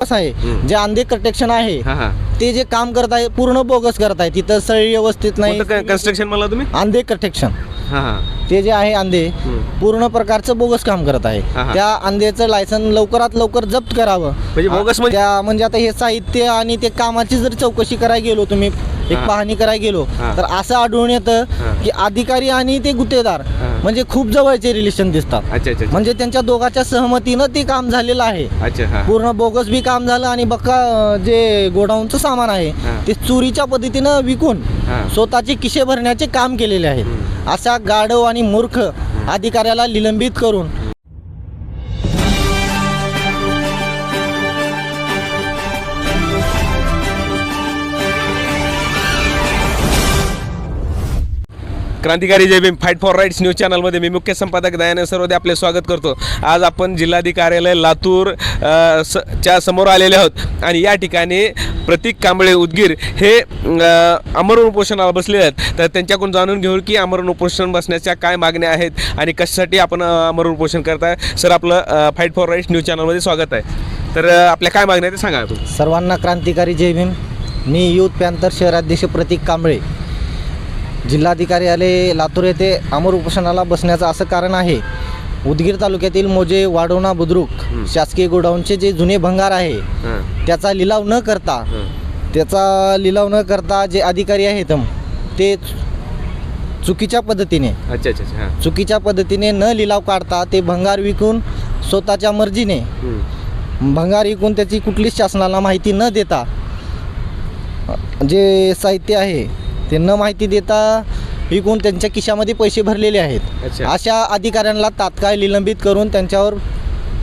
Bogus आहे. जे अंधे कन्स्ट्रक्शन आहे हा हा. ते जे काम करत आहे पूर्ण बोगस करत आहे. तिथं सळी व्यवस्थित नाही. कोणतं कन्स्ट्रक्शन म्हणला तुम्ही? अंधे कन्स्ट्रक्शन हा हा. ते जे आहे अंधे. पूर्ण प्रकारचं बोगस काम करत आहे. हा. त्या अंधेचं लायसन लवकरात लवकर जप्त करावं. म्हणजे बोगस म्हणजे त्या म्हणजे आता हे साहित्य आणि ते कामाची जर चौकशी करायला गेलो तुम्ही एक. पाहणी करायला गेलो. तर असं आढळून येतं. की अधिकारी आणि ते गुत्तेदार. म्हणजे खूप जवळचे रिलेशन दिसतात. म्हणजे त्यांच्या दोघांच्या सहमतीनं ते काम झालेलं आहे पूर्ण बोगस बी काम झालं आणि बक्का जे गोडाऊनचं सामान आहे. ते चोरीच्या पद्धतीनं विकून. स्वतःचे किशे भरण्याचे काम केलेले आहेत हम्म. अशा गाढव आणि मूर्ख अधिकाऱ्याला निलंबित करून क्रांतिकारी जय Bhim fight for rights news चॅनलमध्ये मी मुख्य संपादक दयानंद सर्वदे आपले स्वागत करतो. आज आपण जिल्हाधिकारी कार्यालय लातूर स च्या समोर आलेले आहोत. आणि या ठिकाणी प्रतीक कांबळे उदगीर हे अमरण उपोषणाला बसले आहेत. तर त्यांच्याकडून जाणून घेऊ की अमरण उपोषण बसण्याच्या काय मागण्या आहेत आणि कशासाठी आपण अमरण उपोषण करताय. सर आपलं फाईट फॉर राईट्स न्यूज चॅनलमध्ये स्वागत आहे. तर आपल्या काय मागण्या ते सांगा सर्वांना क्रांतिकारी जय भीम. मी युथ पॅन्थर शहराध्यक्ष प्रतीक कांबळे. जिल्हाधिकारी आले लातूर येथे अमर उपोषणाला बसण्याचं असं कारण आहे उदगीर तालुक्यातील मोजे वाढवणा बुद्रुक. शासकीय गोडाऊनचे जे जुने भंगार आहे त्याचा लिलाव न करता त्याचा लिलाव न करता जे अधिकारी आहेत ते चुकीच्या पद्धतीने अच्छा अच्छा हां चुकीच्या पद्धतीने न लिलाव काढता ते भंगार विकून स्वतःच्या मर्जीने. भंगार विकून त्याची कुठलीच शासनाला माहिती न देता जे साहित्य आहे ते न माहिती देता विकून त्यांच्या खिशामध्ये पैसे भरलेले आहेत अच्छा. अशा अधिकाऱ्यांना तात्काळ निलंबित करून त्यांच्यावर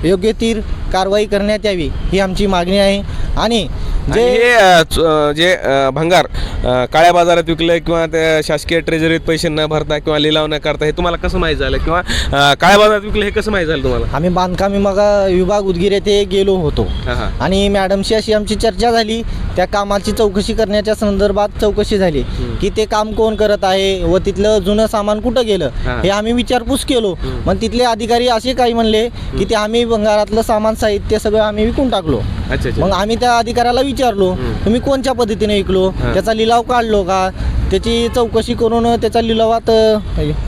योग्य ती कारवाई करण्यात यावी ही आमची मागणी आहे आणि जे हे अ, च- अ, जे अ, भंगार अ, काळ्या बाजारात विकलं किंवा त्या शासकीय ट्रेजरीत पैसे न भरता किंवा लिलाव न करता हे तुम्हाला कसं माहीत झालं? किंवा अ, काळ्या बाजारात विकलं हे कसं माहीत झालं तुम्हाला? आम्ही बांधकाम विभाग विभाग उदगीर येथे गेलो होतो. हां हां. आणि मॅडमशी अशी आमची चर्चा झाली. त्या कामाची चौकशी करण्याच्या संदर्भात चौकशी झाली. की ते काम कोण करत आहे व तिथलं जुनं सामान कुठं गेलं हां. हे आम्ही विचारपूस केलो. मग तिथले अधिकारी असे काही म्हणले की ते आम्ही भंगारातलं सामान साहित्य सगळं आम्ही विकून टाकलो. अच्छा अच्छा. मग आम्ही त्या अधिकाऱ्याला विचारलो. तुम्ही कोणत्या पद्धतीने विकलो. त्याचा लिलाव काढलो का? त्याची चौकशी करून त्याच्या लिलावात अ,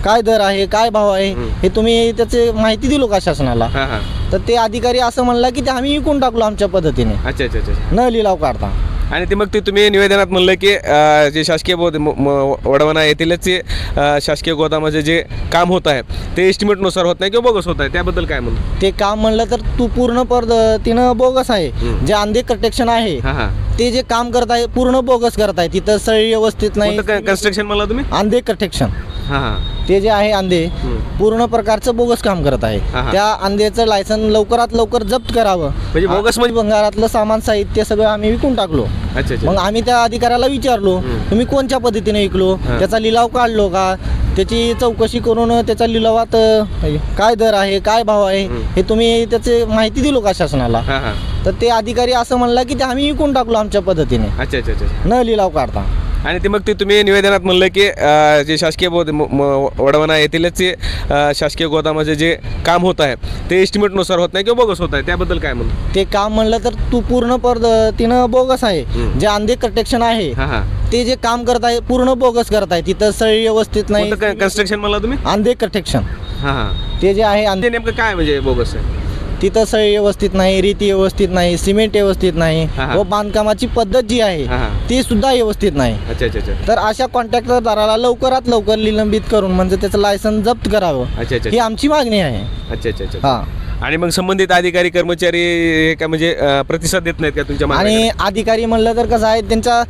काय दर आहे काय भाव आहे हं. हे तुम्ही त्याचे माहिती दिलो का शासनाला? हां हां. तर ते अधिकारी असं म्हणला की ते आम्ही विकून टाकलो आमच्या पद्धतीने. अच्छा अच्छा अच्छा. न लिलाव काढता. आणि ते मग ते तुम्ही निवेदनात म्हणलं की जे शासकीय वडवणा येथीलच जे शासकीय गोदामाचे जे काम होत आहे ते एस्टिमेटनुसार होत नाही किंवा बोगस होत आहे त्याबद्दल काय म्हणून? ते काम म्हणलं तर तू पूर्ण पद्धतीनं बोगस आहे. जे अंधे कन्स्ट्रक्शन आहे ते जे काम करत आहे पूर्ण बोगस करत आहे तिथं सळी व्यवस्थित नाही. कन्स्ट्रक्शन म्हणला तुम्ही? अंधे कन्स्ट्रक्शन हां. ते जे आहे अंधे हं. पूर्ण प्रकारचं बोगस काम करत आहे. त्या अंधेचं लायसन लवकरात लवकर जप्त करावं. म्हणजे बोगस म्हणजे- भंगारातलं सामान साहित्य सगळं आम्ही विकून टाकलो. मग आम्ही त्या अधिकाऱ्याला विचारलो. तुम्ही कोणत्या पद्धतीने विकलो. त्याचा लिलाव काढलो का? त्याची चौकशी करून त्याच्या लिलावात काय दर आहे काय भाव आहे हं. तुम्ही त्याचे माहिती दिलो का शासनाला? तर ते अधिकारी असं म्हणला की ते आम्ही विकून टाकलो आमच्या पद्धतीने. न लिलाव काढता. आणि ते मग ते तुम्ही निवेदनात म्हणलं की अ, जे शासकीय बोध म- म- वडवणा येथीलच जे अ, शासकीय गोदामाचे जे काम होत आहे ते एस्टिमेटनुसार होत नाही किंवा बोगस होत आहे त्याबद्दल काय म्हणून ते काम म्हणलं तर तू पूर्ण पद्धतीनं बोगस आहे. जे अंधे कन्स्ट्रक्शन आहे हां हां. ते जे काम करत आहे पूर्ण बोगस करत आहे तिथं सळी व्यवस्थित नाही. कन्स्ट्रक्शन म्हणला तुम्ही? अंधे कन्स्ट्रक्शन हां हां. ते जे आहे अंधे ते नेमकं काय म्हणजे बोगस आहे? तिथं सळी व्यवस्थित नाही रीती व्यवस्थित नाही सिमेंट व्यवस्थित नाही हा, हा. व बांधकामाची पद्धत जी आहे हा. ती सुद्धा व्यवस्थित नाही अच्छा अच्छा अच्छा तर अशा कॉन्ट्रॅक्टरदाराला लवकरात लवकर निलंबित करून म्हणजे त्याचं लायसन जप्त करावं अच्छा अच्छा ही आमची मागणी आहे अच्छा अच्छा अच्छा हा आणि मग संबंधित अधिकारी कर्मचारी हे काय म्हणजे अ, प्रतिसाद देत नाहीत का तुमच्या? आणि अधिकारी म्हणलं तर कसं आहे त्यांचा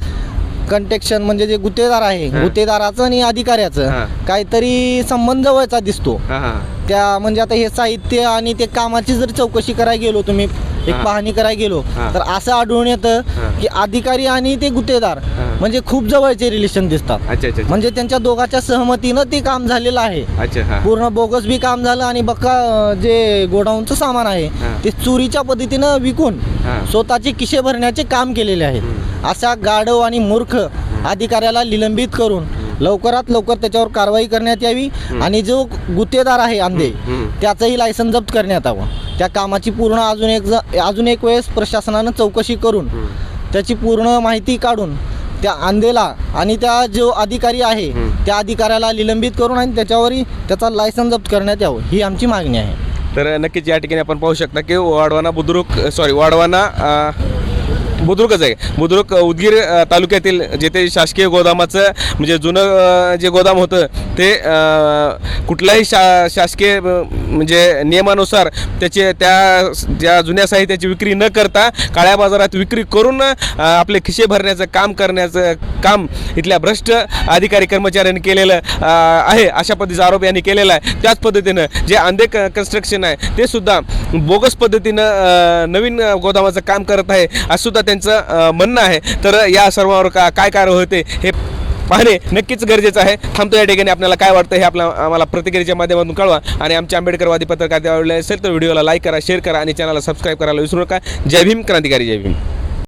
कंटेक्शन म्हणजे जे गुत्तेदार आहे हा. गुत्तेदाराचं आणि हा. अधिकाऱ्याचं काहीतरी संबंध जवळचा दिसतो हां हां त्या म्हणजे आता हे साहित्य आणि ते कामाची जर चौकशी करायला गेलो तुम्ही एक. पाहणी करायला गेलो. तर असं आढळून येतं. की अधिकारी आणि ते गुत्तेदार. म्हणजे खूप जवळचे रिलेशन दिसतात. म्हणजे त्यांच्या दोघांच्या सहमतीनं ते काम झालेलं आहे पूर्ण बोगस बी काम झालं आणि बक्का जे गोडाऊनचं सामान आहे. ते चोरीच्या पद्धतीनं विकून स्वतःचे किशे भरण्याचे काम केलेले आहेत हम्म. अशा गाढव आणि मूर्ख अधिकाऱ्याला निलंबित करून लवकरात लवकर त्याच्यावर कारवाई करण्यात यावी आणि जो गुत्तेदार आहे अंधे हम्म. त्याचंही लायसन जप्त करण्यात यावं. त्या कामाची पूर्ण अजून एक अजून एक वेळेस प्रशासनानं चौकशी करून त्याची पूर्ण माहिती काढून त्या आंदेला आणि त्या जो अधिकारी आहे त्या अधिकाऱ्याला निलंबित करून आणि त्याच्यावरही त्याचा लायसन जप्त करण्यात यावं ही आमची मागणी आहे. तर नक्कीच या ठिकाणी आपण पाहू शकता की वाढवाना बुद्रुक सॉरी वाढवाना बुद्रुकच आहे. बुद्रुक उदगीर तालुक्यातील जेथे शासकीय गोदामाचं म्हणजे जुनं जे गोदाम होतं ते कुठलाही कुठल्याही शा शासकीय म्हणजे नियमानुसार त्याचे त्या ज्या जुन्या साहित्याची विक्री न करता काळ्या बाजारात विक्री करून आपले खिशे भरण्याचं काम करण्याचं काम इथल्या भ्रष्ट अधिकारी कर्मचाऱ्यांनी केलेलं आहे अशा पद्धतीचा आरोप यांनी केलेला आहे. त्याच पद्धतीनं जे आंदे क कन्स्ट्रक्शन आहे ते सुद्धा बोगस पद्धतीनं नवीन गोदामाचं काम करत आहे. असं सुद्धा त्यांचं म्हणणं आहे. तर या सर्वावर का काय कार्य होते हे पाहणे नक्कीच गरजेचं आहे. थांबतो या ठिकाणी. आपल्याला काय वाटतं हे आपल्या आम्हाला प्रतिक्रियेच्या माध्यमातून कळवा. आणि आमच्या आंबेडकरवादी पत्रकार आवडले असेल तर व्हिडिओला लाईक करा शेअर करा आणि चॅनलला सबस्क्राईब करायला विसरू नका. जय भीम क्रांतिकारी जय भीम.